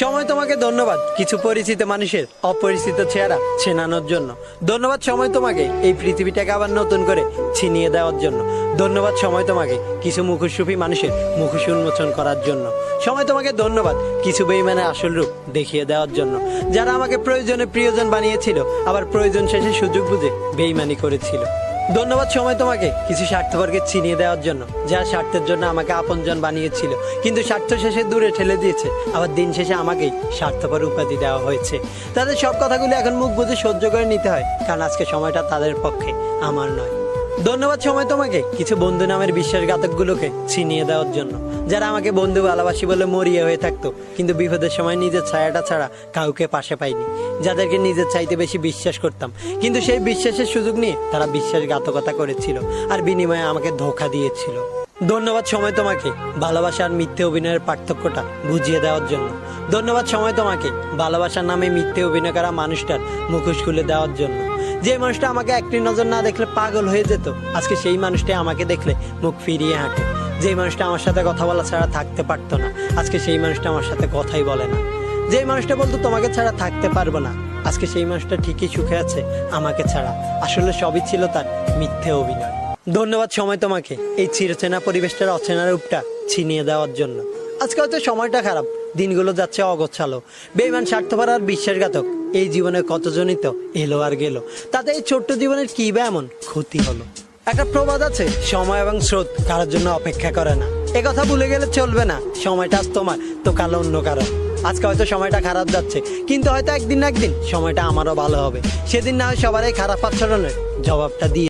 সময় তোমাকে ধন্যবাদ, কিছু পরিচিত মানুষের অপরিচিত চেহারা চেনানোর জন্য। ধন্যবাদ সময় তোমাকে এই পৃথিবীটাকে আবার নতুন করে ছিনিয়ে দেওয়ার জন্য। ধন্যবাদ সময় তোমাকে কিছু মুখোশরূপী মানুষের মুখোশ উন্মোচন করার জন্য। সময় তোমাকে ধন্যবাদ কিছু বেইমানের আসল রূপ দেখিয়ে দেওয়ার জন্য। যারা আমাকে প্রয়োজনে প্রিয়জন বানিয়েছিল, আবার প্রয়োজন শেষে সুযোগ বুঝে বেইমানি করেছিল। ধন্যবাদ সময় তোমাকে। কিছু স্বার্থপরকে চিনিয়ে দেওয়ার জন্য, যা স্বার্থের জন্য আমাকে আপনজন বানিয়েছিল। কিন্তু স্বার্থ শেষে দূরে ঠেলে দিয়েছে। আবার দিন শেষে আমাকেই স্বার্থপর উপাধি দেওয়া হয়েছে। তাদের সব কথাগুলো এখন মুখ বুঝে সহ্য করে নিতে হয়, কারণ আজকে সময়টা তাদের পক্ষে আমার নয়। ধন্যবাদ সময় তোমাকে, কিছু বন্ধু নামের বিশ্বাসঘাতকগুলোকে ছিনিয়ে দেওয়ার জন্য। যারা আমাকে বন্ধু ভালোবাসি বলে মরিয়ে হয়ে থাকতো, কিন্তু বিপদের সময় নিজের ছায়াটা ছাড়া কাউকে পাশে পাইনি। যাদেরকে নিজের চাইতে বেশি বিশ্বাস করতাম, কিন্তু সেই বিশ্বাসের সুযোগ নিয়ে তারা বিশ্বাসঘাতকতা করেছিল আর বিনিময়ে আমাকে ধোকা দিয়েছিল। ধন্যবাদ সময় তোমাকে ভালোবাসা আর মিথ্যে অভিনয়ের পার্থক্যটা বুঝিয়ে দেওয়ার জন্য। ধন্যবাদ সময় তোমাকে ভালোবাসার নামে মিথ্যে অভিনয় করা মানুষটার মুখোশ খুলে দেওয়ার জন্য। যে মানুষটা আমাকে একটি নজর না দেখলে পাগল হয়ে যেত, আজকে সেই মানুষটা আমাকে দেখলে মুখ ফিরিয়ে হাঁটে যে মানুষটা আমার সাথে কথা বলা ছাড়া থাকতে পারতো না। আজকে সেই মানুষটা আমার সাথে কথাই বলে না। যে মানুষটা বলতো, তোমাকে ছাড়া থাকতে পারব না। আজকে সেই মানুষটা ঠিকই সুখে আছে, আমাকে ছাড়া। আসলে সবই ছিল তার মিথ্যে অভিনয়। ধন্যবাদ সময় তোমাকে এই চিরচেনা পরিবেশটার অচেনা রূপটা ছিনিয়ে দেওয়ার জন্য। আজকে হয়তো সময়টা খারাপ, দিনগুলো যাচ্ছে অগোছালো। বেইমান, স্বার্থপর আর বিশ্বাসঘাতক, এই জীবনে কতজনই তো এলো আর গেল। তাতে এই ছোট্ট জীবনের কি বা এমন ক্ষতি হলো? একটা প্রবাদ আছে, সময় এবং স্রোত কারোর জন্য অপেক্ষা করে না। এ কথা ভুলে গেলে চলবে না, সময়টা আজ তোমার, তো কালো অন্য কারও আজকে হয়তো সময়টা খারাপ যাচ্ছে, কিন্তু হয়তো একদিন না একদিন সময়টা আমারও ভালো হবে। সেদিন না হয় সবারই খারাপ আচরণের জবাবটা দিয়ে